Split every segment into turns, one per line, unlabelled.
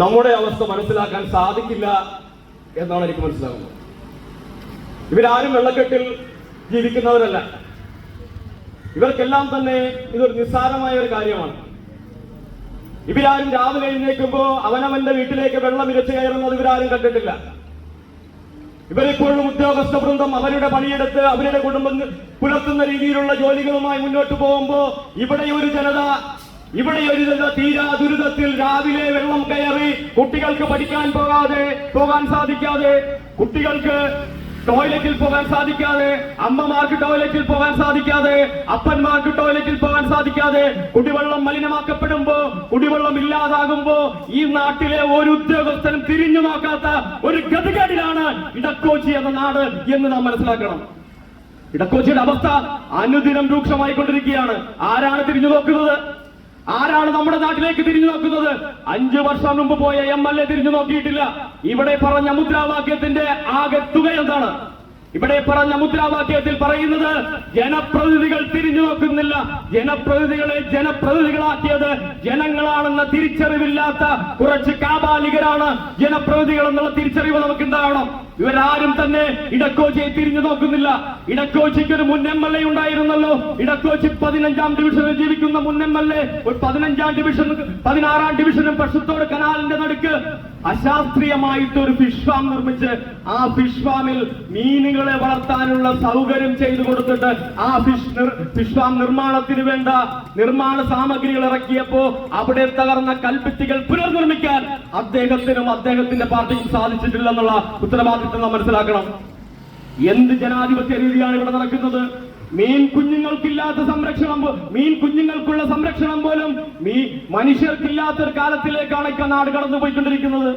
നമ്മുടെ അവസ്ഥ മനസ്സിലാക്കാൻ സാധിക്കില്ല എന്നാണ് എനിക്ക് മനസ്സിലാകുന്നത്. ഇവരാരും വെള്ളക്കെട്ടിൽ ജീവിക്കുന്നവരല്ല. ഇവർക്കെല്ലാം തന്നെ ഇതൊരു നിസ്സാരമായ ഒരു കാര്യമാണ്. ഇവരാരും രാവിലെ എഴുന്നേൽക്കുമ്പോ അവനവന്റെ വീട്ടിലേക്ക് വെള്ളം ഇരച്ചു കയറുന്നത് ഇവരാരും കണ്ടിട്ടില്ല. ഇവരിപ്പോഴും ഉദ്യോഗസ്ഥ വൃന്ദം അവരുടെ പണിയെടുത്ത് അവരുടെ കുടുംബം പുലർത്തുന്ന രീതിയിലുള്ള ജോലികളുമായി മുന്നോട്ട് പോകുമ്പോ ഇവിടെ ഒരു ജനത ഇവിടെ ഒരു തീരാ ദുരിതത്തിൽ രാവിലെ വെള്ളം കയറി കുട്ടികൾക്ക് പഠിക്കാൻ പോകാതെ പോകാൻ സാധിക്കാതെ കുട്ടികൾക്ക് ടോയ്ലറ്റിൽ പോകാൻ സാധിക്കാതെ അമ്മമാർക്ക് ടോയ്ലറ്റിൽ പോകാൻ സാധിക്കാതെ അപ്പന്മാർക്ക് ടോയ്ലറ്റിൽ പോകാൻ സാധിക്കാതെ കുടിവെള്ളം മലിനമാക്കപ്പെടുമ്പോ കുടിവെള്ളം ഇല്ലാതാകുമ്പോ ഈ നാട്ടിലെ ഒരു ഉദ്യോഗസ്ഥനും തിരിഞ്ഞു നോക്കാത്ത ഒരു ഗതികേടിലാണ് ഇടക്കോച്ചി എന്ന നാട് എന്ന് നാം മനസ്സിലാക്കണം. ഇടക്കോച്ചിയുടെ അവസ്ഥ അനുദിനം രൂക്ഷമായിക്കൊണ്ടിരിക്കുകയാണ്. ആരാണ് തിരിഞ്ഞു നോക്കുന്നത് ആരാണ് നമ്മുടെ നാട്ടിലേക്ക് തിരിഞ്ഞു നോക്കുന്നത്? അഞ്ചു വർഷം മുമ്പ് പോയ എം എൽ എ തിരിഞ്ഞു നോക്കിയിട്ടില്ല. ഇവിടെ പറഞ്ഞ മുദ്രാവാക്യത്തിന്റെ ആകെ തുക എന്താണ്? ഇവിടെ പറഞ്ഞ മുദ്രാവാക്യത്തിൽ പറയുന്നത് ജനപ്രതിനിധികൾ തിരിഞ്ഞു നോക്കുന്നില്ല. ജനപ്രതിനിധികളെ ജനപ്രതിനിധികളാക്കിയത് ജനങ്ങളാണെന്ന തിരിച്ചറിവില്ലാത്ത കുറച്ച് കാബാലികരാണ്. ജനപ്രതിനിധികൾ എന്നുള്ള തിരിച്ചറിവ് നമുക്ക് ഉണ്ടാവണം ഇവരാരും തന്നെ ഇടക്കോച്ചിയെ തിരിഞ്ഞു നോക്കുന്നില്ല. ഇടക്കോച്ചിക്ക് ഒരു മുൻ എം എൽ എ ഉണ്ടായിരുന്നല്ലോ. ഇടക്കോച്ചി പതിനഞ്ചാം ഡിവിഷനിൽ ജീവിക്കുന്ന മുൻ എം എൽ എ. ഒരു പതിനഞ്ചാം ഡിവിഷൻ പതിനാറാം ഡിവിഷനും പ്രശ്നത്തോട് കനാലിന്റെ നടുക്ക് അശാസ്ത്രീയമായിട്ട് ഒരു ഫിഷ് ഫാം നിർമ്മിച്ച് ആ ഫിഷ് ഫാമിൽ മീനുകളെ വളർത്താനുള്ള സൗകര്യം ചെയ്തു കൊടുത്തിട്ട് ആ ഫിഷ് ഫാം നിർമ്മാണത്തിന് വേണ്ട നിർമ്മാണ സാമഗ്രികൾ ഇറക്കിയപ്പോ അവിടെ തകർന്ന കൽപ്പിത്തികൾ പുനർനിർമ്മിക്കാൻ അദ്ദേഹത്തിനും അദ്ദേഹത്തിന്റെ പാർട്ടിക്കും സാധിച്ചിട്ടില്ലെന്നുള്ള ഉത്തരവാദിത്വം നാം മനസ്സിലാക്കണം. എന്ത് ജനാധിപത്യ രീതിയാണ് ഇവിടെ നടക്കുന്നത്? മീൻ കുഞ്ഞുങ്ങൾക്കില്ലാത്ത സംരക്ഷണം മീൻ കുഞ്ഞുങ്ങൾക്കുള്ള സംരക്ഷണം പോലും മീ മനുഷ്യർക്കില്ലാത്ത ഒരു കാലത്തിലേക്കാണ് ഇക്ക നാട് കടന്നു പോയിക്കൊണ്ടിരിക്കുന്നത്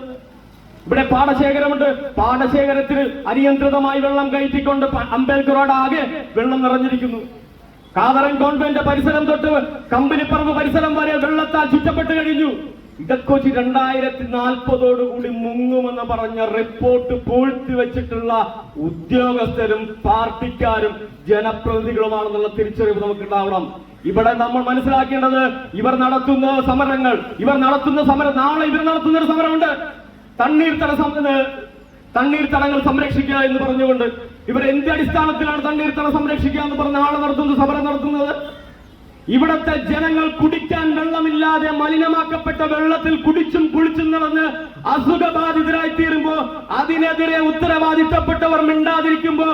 ഇവിടെ പാടശേഖരമുണ്ട്. പാടശേഖരത്തിൽ അനിയന്ത്രിതമായി വെള്ളം കയറ്റിക്കൊണ്ട് പ- ആകെ വെള്ളം നിറഞ്ഞിരിക്കുന്നു. കാതറൻ കോൺവെന്റ് പരിസരം തൊട്ട് കമ്പനിപ്പറമ്പ് പരിസരം വരെ വെള്ളത്താൽ ചുറ്റപ്പെട്ട് കഴിഞ്ഞു. ഇടക്കൊച്ചി രണ്ടായിരത്തി നാൽപ്പതോടുകൂടി മുങ്ങുമെന്ന് പറഞ്ഞ റിപ്പോർട്ട് പൂഴ്ത്തി വെച്ചിട്ടുള്ള ഉദ്യോഗസ്ഥരും പാർട്ടിക്കാരും ജനപ്രതിനിധികളുമാണെന്നുള്ള തിരിച്ചറിവ് നമുക്ക് ഉണ്ടാവണം ഇവിടെ നമ്മൾ മനസ്സിലാക്കേണ്ടത് ഇവർ നടത്തുന്ന സമരങ്ങൾ ഇവർ നടത്തുന്ന സമരം നാളെ ഇവർ നടത്തുന്ന ഒരു സമരമുണ്ട്. തണ്ണീർത്തട തണ്ണീർത്തടങ്ങൾ സംരക്ഷിക്കുക എന്ന് പറഞ്ഞുകൊണ്ട് ഇവർ എന്ത് അടിസ്ഥാനത്തിലാണ് തണ്ണീർത്തട സംരക്ഷിക്കുക എന്ന് പറഞ്ഞ ആളെ നടത്തുന്നത് സമരം നടത്തുന്നത്? ഇവിടത്തെ ജനങ്ങൾ കുടിക്കാൻ വെള്ളമില്ലാതെ മലിനമാക്കപ്പെട്ട വെള്ളത്തിൽ കുടിച്ചും കുളിച്ചും നടന്ന് അസുഖബാധിതരായി തീരുമ്പോ അതിനെതിരെ ഉത്തരവാദിത്തപ്പെട്ടവർ മിണ്ടാതിരിക്കുമ്പോ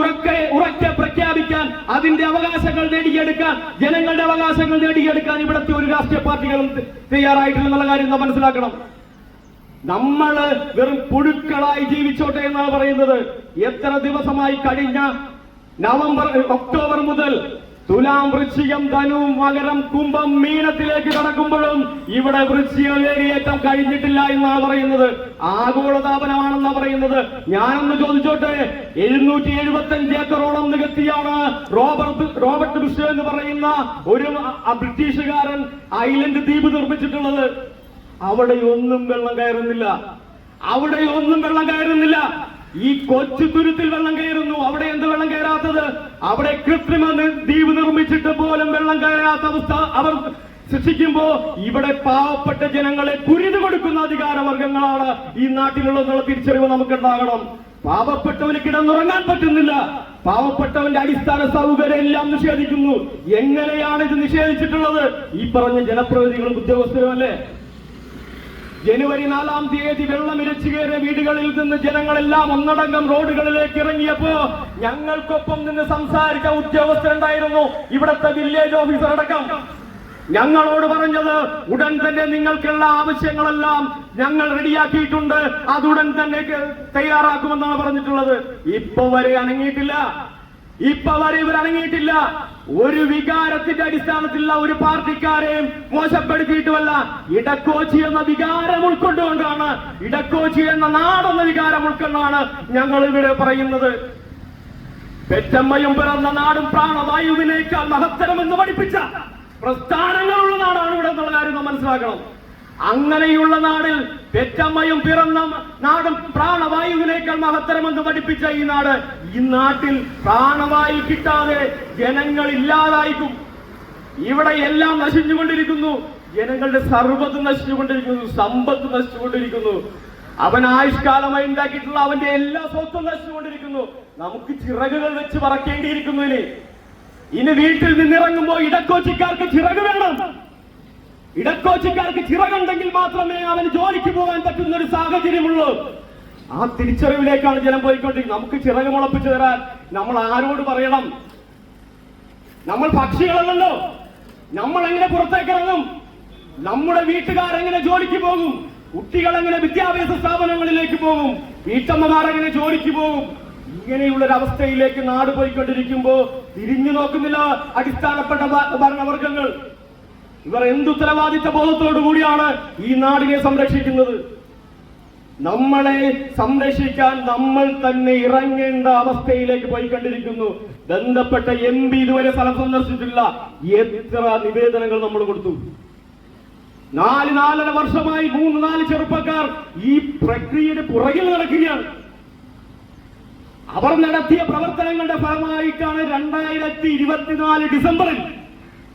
ഉറക്കെ ഉറക്കെ പ്രഖ്യാപിക്കാൻ അതിന്റെ അവകാശങ്ങൾ നേടിയെടുക്കാൻ ജനങ്ങളുടെ അവകാശങ്ങൾ നേടിയെടുക്കാൻ ഇവിടത്തെ ഒരു രാഷ്ട്രീയ പാർട്ടികളും തയ്യാറായിട്ടില്ലെന്നുള്ള കാര്യം നാം മനസ്സിലാക്കണം. നമ്മൾ വെറും പുഴുക്കളായി ജീവിച്ചോട്ടെ എന്നാണ് പറയുന്നത്. എത്ര ദിവസമായി കഴിഞ്ഞ നവംബർ ഒക്ടോബർ മുതൽ തുലാം വൃശ്ചികം ധനു മകരം കുംഭം മീനത്തിലേക്ക് കടക്കുമ്പോഴും ഇവിടെ വൃശ്ചിക വേലിയേറ്റം കഴിഞ്ഞിട്ടില്ല എന്നാണ് പറയുന്നത്. ആഗോളതാപനമാണെന്നാണ് പറയുന്നത്. ഞാനൊന്ന് ചോദിച്ചോട്ടെ എഴുന്നൂറ്റി എഴുപത്തി അഞ്ച് ഏക്കറോളം നികത്തിയാണ് റോബർട്ട് റോബർട്ട് ബിഷ് എന്ന് പറയുന്ന ഒരു ബ്രിട്ടീഷുകാരൻ ഐലൻഡ് ദ്വീപ് നിർമ്മിച്ചിട്ടുള്ളത്. അവിടെ ഒന്നും വെള്ളം കയറുന്നില്ല. അവിടെ ഒന്നും വെള്ളം കയറുന്നില്ല. ഈ കൊച്ചു തുരുത്തിൽ വെള്ളം കയറുന്നു. അവിടെ എന്ത് വെള്ളം കയറാത്തത്? അവിടെ കൃത്രിമ ദ്വീപ് നിർമ്മിച്ചിട്ട് പോലും വെള്ളം കയറാത്ത അവസ്ഥ അവർ സൃഷ്ടിക്കുമ്പോ ഇവിടെ പാവപ്പെട്ട ജനങ്ങളെ കുരുതി കൊടുക്കുന്ന അധികാരവർഗങ്ങളാണ് ഈ നാട്ടിലുള്ളതെന്നുള്ള തിരിച്ചറിവ് നമുക്കുണ്ടാകണം. പാവപ്പെട്ടവന് കിടന്നുറങ്ങാൻ പറ്റുന്നില്ല. പാവപ്പെട്ടവന്റെ അടിസ്ഥാന സൗകര്യം എല്ലാം നിഷേധിക്കുന്നു. എങ്ങനെയാണ് ഇത് നിഷേധിച്ചിട്ടുള്ളത്? ഈ പറഞ്ഞ ജനപ്രതിനിധികളും ഉദ്യോഗസ്ഥരും അല്ലേ ജനുവരി നാലാം തീയതി വെള്ളം ഇരച്ചു കയറിയ വീടുകളിൽ നിന്ന് ജനങ്ങളെല്ലാം ഒന്നടങ്കം റോഡുകളിലേക്ക് ഇറങ്ങിയപ്പോ ഞങ്ങൾക്കൊപ്പം നിന്ന് സംസാരിച്ച ഉദ്യോഗസ്ഥരുണ്ടായിരുന്നു ഇവിടത്തെ വില്ലേജ് ഓഫീസർ അടക്കം. ഞങ്ങളോട് പറഞ്ഞത് ഉടൻ തന്നെ നിങ്ങൾക്കുള്ള ആവശ്യങ്ങളെല്ലാം ഞങ്ങൾ റെഡിയാക്കിയിട്ടുണ്ട്. അതുടൻ തന്നെ തയ്യാറാക്കുമെന്നാണ് പറഞ്ഞിട്ടുള്ളത്. ഇപ്പൊ വരെ അനങ്ങിയിട്ടില്ല. ഇപ്പൊ വരെ ഇവർ അടങ്ങിയിട്ടില്ല ഒരു വികാരത്തിന്റെ അടിസ്ഥാനത്തിലുള്ള ഒരു പാർട്ടിക്കാരെയും മോശപ്പെടുത്തിയിട്ടുമല്ല. ഇടക്കോച്ചി എന്ന വികാരം ഉൾക്കൊണ്ടുകൊണ്ടാണ് ഇടക്കോച്ചി എന്ന നാടെന്ന വികാരം ഉൾക്കൊണ്ടാണ് ഞങ്ങൾ ഇവിടെ പറയുന്നത്. പെറ്റമ്മയും പിറന്ന നാടും പ്രാണവായുവിനേക്കാൾ മഹത്തരമെന്ന് പഠിപ്പിച്ച പ്രസ്ഥാനങ്ങളുള്ള നാടാണ് ഇവിടെ എന്നുള്ള കാര്യം മനസ്സിലാക്കണം. അങ്ങനെയുള്ള നാടിൽ പെറ്റമ്മയും പിറന്ന നാടും പ്രാണവായുവിനേക്കാൾ മഹത്തരമെന്ന് പഠിപ്പിച്ച ഈ നാട് ഈ നാട്ടിൽ പ്രാണവായു കിട്ടാതെ ജനങ്ങൾ ഇല്ലാതായിക്കും ഇവിടെ എല്ലാം നശിച്ചുകൊണ്ടിരിക്കുന്നു. ജനങ്ങളുടെ സർവത്ത് നശിച്ചുകൊണ്ടിരിക്കുന്നു സമ്പത്ത് നശിച്ചുകൊണ്ടിരിക്കുന്നു. അവൻ ആയുഷ്കാലമായി ഉണ്ടാക്കിയിട്ടുള്ള അവന്റെ എല്ലാ സ്വത്തും നശിച്ചുകൊണ്ടിരിക്കുന്നു. നമുക്ക് ചിറകുകൾ വെച്ച് പറക്കേണ്ടിയിരിക്കുന്നു ഇനി. ഇനി വീട്ടിൽ നിന്നിറങ്ങുമ്പോൾ ഇടക്കോച്ചിക്കാർക്ക് ചിറക് വേണം. ഇടക്കോച്ചിക്കാർക്ക് ചിറകുണ്ടെങ്കിൽ മാത്രമേ അവന് ജോലിക്ക് പോകാൻ പറ്റുന്ന ഒരു സാഹചര്യമുള്ളൂ. ആ തിരിച്ചറിവിലേക്കാണ് ജനം പോയിക്കൊണ്ടിരിക്കുന്നത്. നമുക്ക് ചിറക് മുളപ്പിച്ചു തരാൻ നമ്മൾ ആരോട് പറയണം? നമ്മൾ പക്ഷികളല്ലല്ലോ. നമ്മൾ എങ്ങനെ പുറത്തേക്ക് ഇറങ്ങും? നമ്മുടെ വീട്ടുകാർ എങ്ങനെ ജോലിക്ക് പോകും? കുട്ടികൾ എങ്ങനെ വിദ്യാഭ്യാസ സ്ഥാപനങ്ങളിലേക്ക് പോകും? വീട്ടമ്മമാർ എങ്ങനെ ജോലിക്ക് പോകും? ഇങ്ങനെയുള്ള ഒരു അവസ്ഥയിലേക്ക് നാട് പോയിക്കൊണ്ടിരിക്കുമ്പോ തിരിഞ്ഞു നോക്കുന്നില്ല അടിസ്ഥാനപ്പെട്ട ഭരണവർഗങ്ങൾ. ഇവർ എന്തുത്തരവാദിത്ത ബോധത്തോടു കൂടിയാണ് ഈ നാടിനെ സംരക്ഷിക്കുന്നത്? നമ്മളെ സംരക്ഷിക്കാൻ നമ്മൾ തന്നെ ഇറങ്ങേണ്ട അവസ്ഥയിലേക്ക് പോയിക്കൊണ്ടിരിക്കുന്നു. ബന്ധപ്പെട്ട എം പി ഇതുവരെ സ്ഥലം സന്ദർശിച്ചിട്ടില്ല. എത്ര നിവേദനങ്ങൾ നമ്മൾ കൊടുത്തു? നാല് നാലര വർഷമായി മൂന്ന് നാല് ചെറുപ്പക്കാർ ഈ പ്രക്രിയയുടെ പുറകിൽ നടക്കുകയാണ്. അവർ നടത്തിയ പ്രവർത്തനങ്ങളുടെ ഫലമായിട്ടാണ് രണ്ടായിരത്തി ഇരുപത്തിനാല് ഡിസംബറിൽ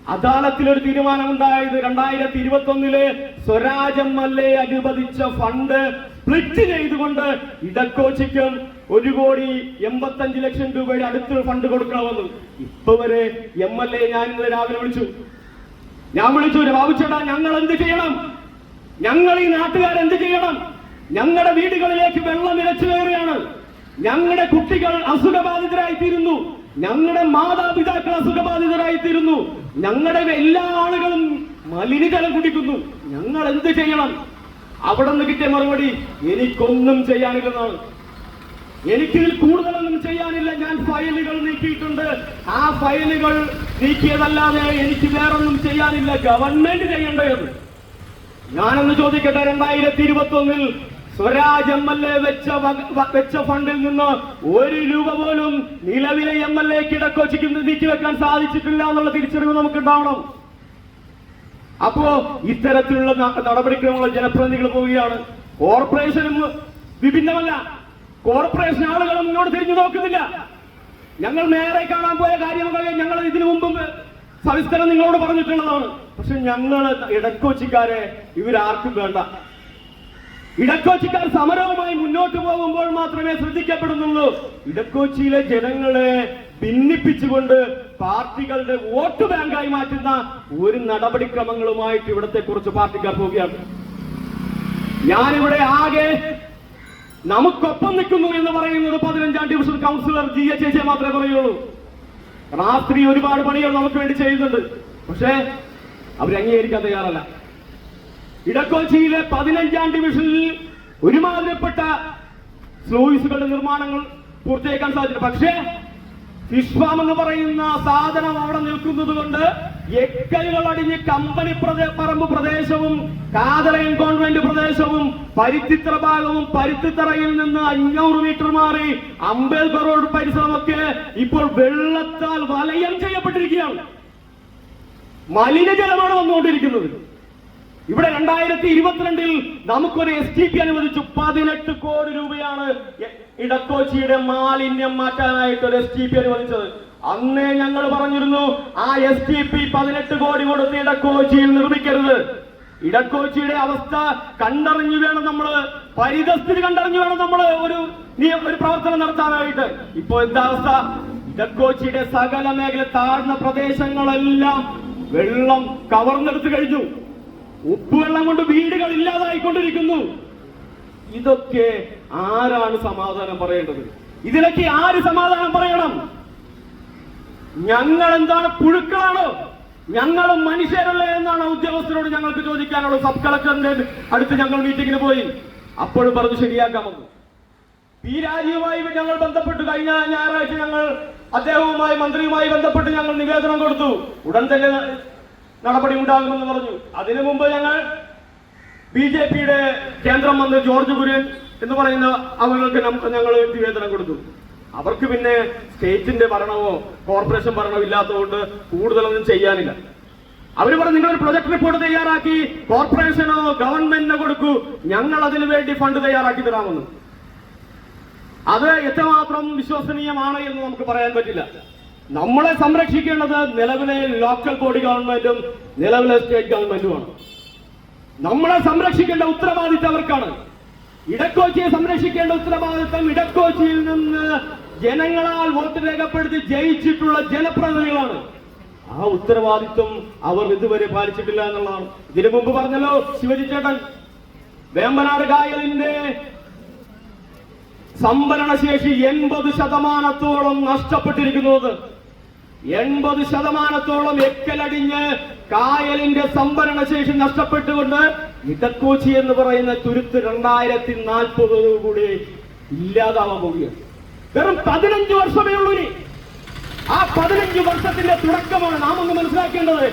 അദാലത്തിൽ ഒരു തീരുമാനം ഉണ്ടായത് രണ്ടായിരത്തി ഇരുപത്തി ഒന്നിലെ സ്വരാജ് എം എൽ എ അനുവദിച്ച ഫണ്ട് സ്പ്ലിറ്റ് ചെയ്തുകൊണ്ട് ഇടക്കോച്ചിക്കും ഒരു കോടി എൺപത്തഞ്ച് ലക്ഷം രൂപയുടെ അടുത്ത് ഫണ്ട് കൊടുക്കണമെന്ന്. ഇപ്പൊ വരെ എം എൽ എ ഞാൻ ഇന്ന് രാവിലെ വിളിച്ചു. ഞാൻ വിളിച്ചു ബാബുച്ചേട്ടാ ഞങ്ങൾ എന്ത് ചെയ്യണം? ഞങ്ങൾ ഈ നാട്ടുകാർ എന്ത് ചെയ്യണം? ഞങ്ങളുടെ വീടുകളിലേക്ക് വെള്ളം ഇരച്ചു കയറുകയാണ്. ഞങ്ങളുടെ കുട്ടികൾ അസുഖബാധിതരായി തീരുന്നു ഞങ്ങളുടെ മാതാപിതാക്കൾ അസുഖബാധിതരായി തീരുന്നു ഞങ്ങളുടെ എല്ലാ ആളുകളും മലിനജലം കുടിക്കുന്നു. ഞങ്ങൾ എന്ത് ചെയ്യണം? അവിടെ നിന്ന് കിട്ടിയ മറുപടി എനിക്കൊന്നും ചെയ്യാനില്ലെന്നാണ് എനിക്കിതിൽ കൂടുതലൊന്നും ചെയ്യാനില്ല. ഞാൻ ഫയലുകൾ നീക്കിയിട്ടുണ്ട്. ആ ഫയലുകൾ നീക്കിയതല്ലാതെ എനിക്ക് വേറൊന്നും ചെയ്യാനില്ല. ഗവൺമെന്റ് ചെയ്യേണ്ടത്. ഞാനൊന്ന് ചോദിക്കട്ടെ രണ്ടായിരത്തി ഇരുപത്തി ഒന്നിൽ സ്വരാജ് എം എൽ എ വെച്ച വെച്ച ഫണ്ടിൽ നിന്ന് ഒരു രൂപ പോലും നിലവിലെ എം എൽ എ നീക്കി വെക്കാൻ സാധിച്ചിട്ടില്ല എന്നുള്ള തിരിച്ചറിവ് നമുക്ക് ഉണ്ടാവണം അപ്പോ ഇത്തരത്തിലുള്ള നടപടിക്രമങ്ങൾ ജനപ്രതിനിധികൾ പോവുകയാണ്. കോർപ്പറേഷനും വിഭിന്നമല്ല. കോർപ്പറേഷൻ ആളുകൾ മുന്നോട്ട് തിരിഞ്ഞു നോക്കുന്നില്ല. ഞങ്ങൾ നേരെ കാണാൻ പോയ കാര്യങ്ങളൊക്കെ ഞങ്ങൾ ഇതിനു മുമ്പും സവിസ്തരം നിങ്ങളോട് പറഞ്ഞിട്ടുള്ളതാണ്. പക്ഷെ ഞങ്ങൾ ഇടക്കൊച്ചിക്കാരെ ഇവരാർക്കും വേണ്ട. ഇടക്കോച്ചിക്കാർ സമരവുമായി മുന്നോട്ട് പോകുമ്പോൾ മാത്രമേ ശ്രദ്ധിക്കപ്പെടുന്നുള്ളൂ. ഇടക്കോച്ചിയിലെ ജനങ്ങളെ ഭിന്നിപ്പിച്ചുകൊണ്ട് പാർട്ടികളുടെ വോട്ട് ബാങ്കായി മാറ്റുന്ന ഒരു നടപടിക്രമങ്ങളുമായിട്ട് ഇവിടത്തെ കുറച്ച് പാർട്ടിക്കാർ പോവുകയാണ്. ഞാനിവിടെ ആകെ നമുക്കൊപ്പം നിൽക്കുന്നു എന്ന് പറയുന്നത് പതിനഞ്ചാം division councillor G H H മാത്രമേ പറയുള്ളൂ. രാത്രി ഒരുപാട് പണികൾ നമുക്ക് വേണ്ടി ചെയ്യുന്നുണ്ട്. പക്ഷേ അവർ അംഗീകരിക്കാൻ തയ്യാറല്ല. ഇടക്കൊച്ചിയിലെ പതിനഞ്ചാം ഡിവിഷനിൽ ഒരുമാതിരിപ്പെട്ട സ്ലോയിസുകളുടെ നിർമ്മാണങ്ങൾ പൂർത്തിയാക്കാൻ സാധിച്ചില്ല പക്ഷേ ഫിഷ് എന്ന് പറയുന്ന സാധനം അവിടെ നിൽക്കുന്നത് കൊണ്ട് എക്കലുകൾ അടിഞ്ഞ് കമ്പനി പറമ്പ് പ്രദേശവും കാതറയൻ കോൺവെന്റ് പ്രദേശവും പരുത്തിത്തറ ഭാഗവും പരുത്തിത്തറയിൽ നിന്ന് അഞ്ഞൂറ് മീറ്റർ മാറി അംബേദ്കർ റോഡ് പരിസരമൊക്കെ ഇപ്പോൾ വെള്ളത്താൽ വലയം ചെയ്യപ്പെട്ടിരിക്കുകയാണ്. മലിനജലമാണ് വന്നുകൊണ്ടിരിക്കുന്നത്. ഇവിടെ രണ്ടായിരത്തി ഇരുപത്തിരണ്ടിൽ നമുക്കൊരു എസ് ടി പി അനുവദിച്ചു. പതിനെട്ട് കോടി രൂപയാണ് ഇടക്കോച്ചിയുടെ മാലിന്യം മാറ്റാനായിട്ട് ഒരു എസ് ടി പി അനുവദിച്ചത്. അന്നേ ഞങ്ങൾ പറഞ്ഞിരുന്നു ആ എസ് ടി പി പതിനെട്ട് കോടി കൊടുത്ത് ഇടക്കോച്ചിയിൽ നിർമ്മിക്കരുത്. ഇടക്കോച്ചിയുടെ അവസ്ഥ കണ്ടറിഞ്ഞു വേണം നമ്മൾ പരിതസ്ഥിതി കണ്ടറിഞ്ഞു വേണം നമ്മൾ ഒരു ഒരു പ്രവർത്തനം നടത്താനായിട്ട്. ഇപ്പൊ എന്താ അവസ്ഥ? ഇടക്കോച്ചിയുടെ സകല മേഖല താഴ്ന്ന പ്രദേശങ്ങളെല്ലാം വെള്ളം കവർന്നെടുത്ത് കഴിഞ്ഞു. ഉപ്പുവെള്ളം കൊണ്ട് വീടുകൾ ഇല്ലാതായിക്കൊണ്ടിരിക്കുന്നു. ഇതൊക്കെ ആരാണ് സമാധാനം പറയേണ്ടത്? ഇതിലൊക്കെ ആര് സമാധാനം പറയണം? ഞങ്ങൾ എന്താണ് പുഴുക്കളാണോ? ഞങ്ങളും മനുഷ്യരല്ലേ എന്നാണ് ഉദ്യോഗസ്ഥരോട് ഞങ്ങൾക്ക് ചോദിക്കാനുള്ളത് സബ് കളക്ടറിന്റെ അടുത്ത് ഞങ്ങൾ മീറ്റിങ്ങിന് പോയി. അപ്പോഴും പറഞ്ഞു ശരിയാക്കാമെന്ന് പി രാജീവുമായി ഞങ്ങൾ ബന്ധപ്പെട്ട്. കഴിഞ്ഞ ഞായറാഴ്ച ഞങ്ങൾ അദ്ദേഹവുമായി മന്ത്രിയുമായി ബന്ധപ്പെട്ട് ഞങ്ങൾ നിവേദനം കൊടുത്തു. ഉടൻ തന്നെ നടപടി ഉണ്ടാകുമെന്ന് പറഞ്ഞു. അതിനു മുമ്പ് ഞങ്ങൾ ബി ജെ പിയുടെ കേന്ദ്രമന്ത്രി ജോർജ് കുര്യൻ എന്ന് പറയുന്ന അവർക്ക് ഞങ്ങൾ നിവേദനം കൊടുത്തു. അവർക്ക് പിന്നെ സ്റ്റേറ്റിന്റെ ഭരണമോ കോർപ്പറേഷൻ ഭരണമോ ഇല്ലാത്തതുകൊണ്ട് കൂടുതലൊന്നും ചെയ്യാനില്ല. അവർ പറഞ്ഞു നിങ്ങൾ പ്രൊജക്ട് റിപ്പോർട്ട് തയ്യാറാക്കി കോർപ്പറേഷനോ ഗവൺമെന്റിനോ കൊടുക്കൂ. ഞങ്ങൾ അതിനു വേണ്ടി ഫണ്ട് തയ്യാറാക്കി തരാമെന്ന്. അത് എത്രമാത്രം വിശ്വസനീയമാണ് എന്ന് നമുക്ക് പറയാൻ പറ്റില്ല. നമ്മളെ സംരക്ഷിക്കേണ്ടത് നിലവിലെ ലോക്കൽ ബോഡി ഗവൺമെന്റും നിലവിലെ സ്റ്റേറ്റ് ഗവൺമെന്റുമാണ് നമ്മളെ സംരക്ഷിക്കേണ്ട ഉത്തരവാദിത്തം അവർക്കാണ്. ഇടക്കോച്ചിയെ സംരക്ഷിക്കേണ്ട ഉത്തരവാദിത്തം ഇടക്കോച്ചിയിൽ നിന്ന് ജനങ്ങളാൽ വോട്ട് രേഖപ്പെടുത്തി ജയിച്ചിട്ടുള്ള ജനപ്രതിനിധികളാണ്. ആ ഉത്തരവാദിത്വം അവർ ഇതുവരെ പാലിച്ചിട്ടില്ല എന്നുള്ളതാണ്. ഇതിനു മുമ്പ് പറഞ്ഞല്ലോ ശിവജി ചേട്ടൻ വേമ്പനാട് കായലിന്റെ സംഭരണശേഷി എൺപത് ശതമാനത്തോളം നഷ്ടപ്പെട്ടിരിക്കുന്നത്. എൺപത് ശതമാനത്തോളം എക്കലടിഞ്ഞ് കായലിന്റെ സംഭരണശേഷി നഷ്ടപ്പെട്ടുകൊണ്ട് ഇടക്കോച്ചി എന്ന് പറയുന്ന തുരുത്ത് രണ്ടായിരത്തി നാൽപ്പതോടുകൂടി ഇല്ലാതാവാൻ പോവുകയാണ്. വെറും പതിനഞ്ച് വർഷമേ ഉള്ളൂ ആ പതിനഞ്ച് വർഷത്തിന്റെ തുടക്കമാണ് നാം ഒന്ന് മനസ്സിലാക്കേണ്ടത്.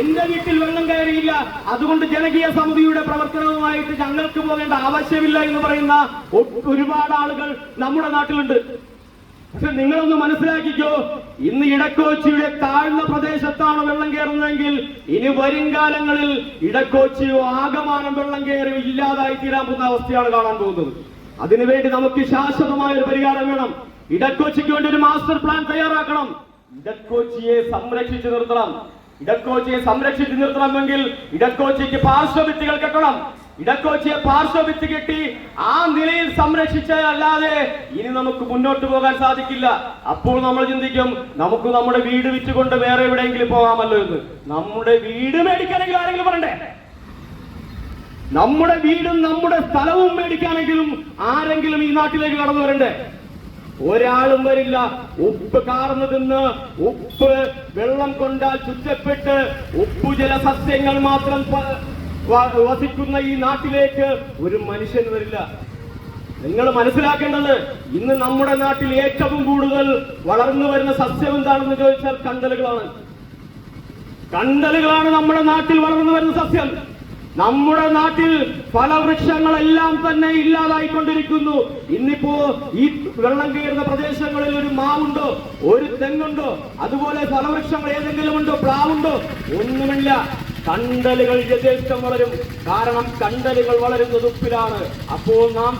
എന്റെ വീട്ടിൽ വെള്ളം കയറിയില്ല. അതുകൊണ്ട് ജനകീയ സമിതിയുടെ പ്രവർത്തനവുമായിട്ട് ഞങ്ങൾക്ക് പോകേണ്ട ആവശ്യമില്ല എന്ന് പറയുന്ന ഒരുപാട് ആളുകൾ നമ്മുടെ നാട്ടിലുണ്ട്. പക്ഷെ നിങ്ങളൊന്ന് മനസ്സിലാക്കിക്കോ ഇന്ന് ഇടക്കോച്ചിയുടെ താഴ്ന്ന പ്രദേശത്താണ് വെള്ളം കയറുന്നതെങ്കിൽ ഇനി വരും കാലങ്ങളിൽ ഇടക്കോച്ചിയോ ആകമാനം വെള്ളം കയറി ഇല്ലാതായി തീരാൻ പോകുന്ന അവസ്ഥയാണ് കാണാൻ പോകുന്നത്. അതിനുവേണ്ടി നമുക്ക് ശാശ്വതമായ ഒരു പരിഹാരം വേണം. ഇടക്കോച്ചിക്ക് വേണ്ടി ഒരു മാസ്റ്റർ പ്ലാൻ തയ്യാറാക്കണം. ഇടക്കോച്ചിയെ സംരക്ഷിച്ചു നിർത്തണം. ഇടക്കോച്ചിയെ സംരക്ഷിച്ചു നിർത്തണമെങ്കിൽ ഇടക്കോച്ചിക്ക് പാർശ്വഭിത്തികൾ കെട്ടണം. ഇടക്കോച്ചിയെ പാർശ്വവിത്ത് കെട്ടി. ആ നിലയിൽ സംരക്ഷിച്ചതല്ലാതെ ഇനി നമുക്ക് മുന്നോട്ട് പോകാൻ സാധിക്കില്ല. അപ്പോൾ നമ്മൾ ചിന്തിക്കും നമുക്ക് നമ്മുടെ വീട് വിറ്റുകൊണ്ട് വേറെ എവിടെയെങ്കിലും പോകാമല്ലോ എന്ന്. നമ്മുടെ വീട് മേടിക്കാനെങ്കിലും ആരെങ്കിലും പറയണ്ടേ? നമ്മുടെ വീടും നമ്മുടെ സ്ഥലവും മേടിക്കാനെങ്കിലും ആരെങ്കിലും ഈ നാട്ടിലേക്ക് കടന്നു വരണ്ടേ? ഒരാളും വരില്ല. ഉപ്പ് കാർന്നു തിന്ന് ഉപ്പ് വെള്ളം കൊണ്ടാൽ ചുറ്റപ്പെട്ട് ഉപ്പുജല സസ്യങ്ങൾ മാത്രം വസിക്കുന്ന ഈ നാട്ടിലേക്ക് ഒരു മനുഷ്യൻ വരില്ല. നിങ്ങൾ മനസ്സിലാക്കേണ്ടത് ഇന്ന് നമ്മുടെ നാട്ടിൽ ഏറ്റവും കൂടുതൽ വളർന്നു വരുന്ന സസ്യം എന്താണെന്ന് ചോദിച്ചാൽ കണ്ടലുകളാണ്. കണ്ടലുകളാണ് നമ്മുടെ നാട്ടിൽ വളർന്നു വരുന്ന സസ്യം. നമ്മുടെ നാട്ടിൽ ഫലവൃക്ഷങ്ങളെല്ലാം തന്നെ ഇല്ലാതായിക്കൊണ്ടിരിക്കുന്നു. ഇന്നിപ്പോ ഈ വെള്ളം കയറുന്ന പ്രദേശങ്ങളിൽ ഒരു മാവുണ്ടോ? ഒരു തെങ്ങുണ്ടോ? അതുപോലെ ഫലവൃക്ഷങ്ങൾ ഏതെങ്കിലും ഉണ്ടോ പ്ലാവുണ്ടോ? ഒന്നുമില്ല. കണ്ടലുകൾ യഥേഷ്ടം വളരും. കാരണം കണ്ടലുകൾ വളരുന്നത് ഉപ്പിലാണ്. അപ്പോൾ നാം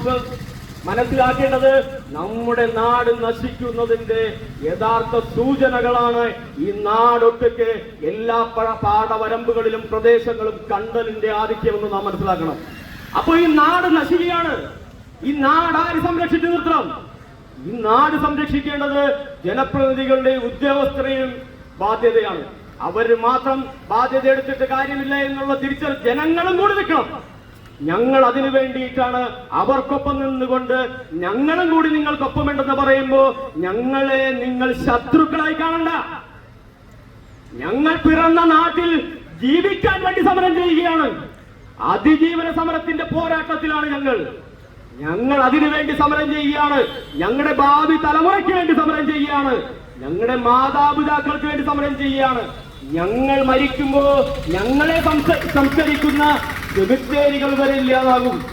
മനസ്സിലാക്കേണ്ടത് നമ്മുടെ നാട് നശിക്കുന്നതിന്റെ യഥാർത്ഥ സൂചനകളാണ് ഈ നാടൊട്ടുക്ക് എല്ലാ പാടവരമ്പുകളിലും പ്രദേശങ്ങളും കണ്ടലിന്റെ ആധിക്യമെന്ന് നാം മനസ്സിലാക്കണം. അപ്പൊ ഈ നാട് നശിക്കുകയാണ്. ഈ നാട് ആര് സംരക്ഷിച്ചു നിർത്തണം? ഈ നാട് സംരക്ഷിക്കേണ്ടത് ജനപ്രതിനിധികളുടെയും ഉദ്യോഗസ്ഥരെയും ബാധ്യതയാണ്. അവർ മാത്രം ബാധ്യത എടുത്തിട്ട് കാര്യമില്ല എന്നുള്ള തിരിച്ചറി ജനങ്ങളും കൂടി നിൽക്കണം. ഞങ്ങൾ അതിനു വേണ്ടിയിട്ടാണ് അവർക്കൊപ്പം നിന്നുകൊണ്ട് ഞങ്ങളും കൂടി നിങ്ങൾക്കൊപ്പം നിങ്ങൾക്കൊപ്പമുണ്ടെന്ന് പറയുമ്പോ ഞങ്ങളെ നിങ്ങൾ ശത്രുക്കളായി കാണണ്ട. ഞങ്ങൾ പിറന്ന നാട്ടിൽ ജീവിക്കാൻ വേണ്ടി സമരം ചെയ്യുകയാണ്. അതിജീവന സമരത്തിന്റെ പോരാട്ടത്തിലാണ് ഞങ്ങൾ. ഞങ്ങൾ അതിനു വേണ്ടി സമരം ചെയ്യുകയാണ്. ഞങ്ങളുടെ ഭാവി തലമുറയ്ക്ക് വേണ്ടി സമരം ചെയ്യുകയാണ്. ഞങ്ങളുടെ മാതാപിതാക്കൾക്ക് വേണ്ടി സമരം ചെയ്യുകയാണ്. ഞങ്ങൾ മരിക്കുമ്പോ ഞങ്ങളെ സംസ- സംസ്കരിക്കുന്ന സെമിത്തേരികൾ വരെ ഇല്ലാതാകും.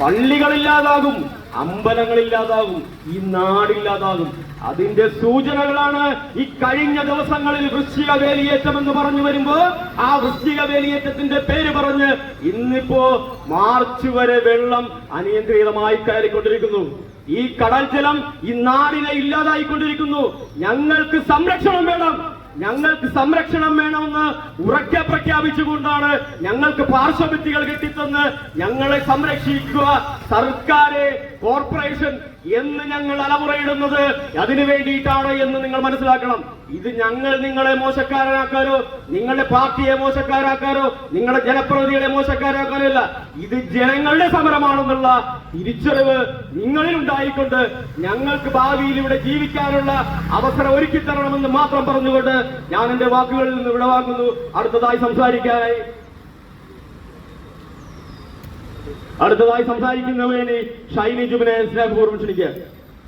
പള്ളികളില്ലാതാകും. അമ്പലങ്ങളില്ലാതാകും. ഈ നാടില്ലാതാകും. അതിന്റെ സൂചനകളാണ് ഈ കഴിഞ്ഞ ദിവസങ്ങളിൽ വൃശ്ചിക വേലിയേറ്റം എന്ന് പറഞ്ഞു വരുമ്പോ ആ വൃശ്ചിക വേലിയേറ്റത്തിന്റെ പേര് പറഞ്ഞ് ഇന്നിപ്പോ മാർച്ച് വരെ വെള്ളം അനിയന്ത്രിതമായി കയറിക്കൊണ്ടിരിക്കുന്നു. ഈ കടൽ ജലം ഈ നാടിനെ ഇല്ലാതായിക്കൊണ്ടിരിക്കുന്നു. ഞങ്ങൾക്ക് സംരക്ഷണം വേണം. ഞങ്ങൾക്ക് സംരക്ഷണം വേണമെന്ന് ഉറക്കെ പ്രഖ്യാപിച്ചുകൊണ്ടാണ് ഞങ്ങൾക്ക് പാർശ്വഭിത്തികൾ കെട്ടിത്തന്ന് ഞങ്ങളെ സംരക്ഷിക്കുക. സർക്കാരെ കോർപ്പറേഷൻ എന്ന് ഞങ്ങൾ അലമുറയിടുന്നത് അതിനു വേണ്ടിയിട്ടാണ് എന്ന് നിങ്ങൾ മനസ്സിലാക്കണം. ഇത് ഞങ്ങൾ നിങ്ങളെ മോശക്കാരനാക്കാനോ നിങ്ങളുടെ പാർട്ടിയെ മോശക്കാരാക്കാനോ നിങ്ങളുടെ ജനപ്രതിനിധികളെ മോശക്കാരാക്കാനോ അല്ല ഇത് ജനങ്ങളുടെ സമരമാണെന്നുള്ള തിരിച്ചറിവ് നിങ്ങളിൽ ഉണ്ടായിക്കൊണ്ട് ഞങ്ങൾക്ക് ഭാവിയിൽ ഇവിടെ ജീവിക്കാനുള്ള അവസരം ഒരുക്കി തരണമെന്ന് മാത്രം പറഞ്ഞുകൊണ്ട് ഞാൻ എന്റെ വാക്കുകളിൽ നിന്ന് വിടവാങ്ങുന്നു. അടുത്തതായി സംസാരിക്കാനായി അടുത്തതായി സംസാരിക്കുന്നതിന് ഷൈനി ജുബിനെ സ്നേഹപൂർവം ക്ഷണിക്കുക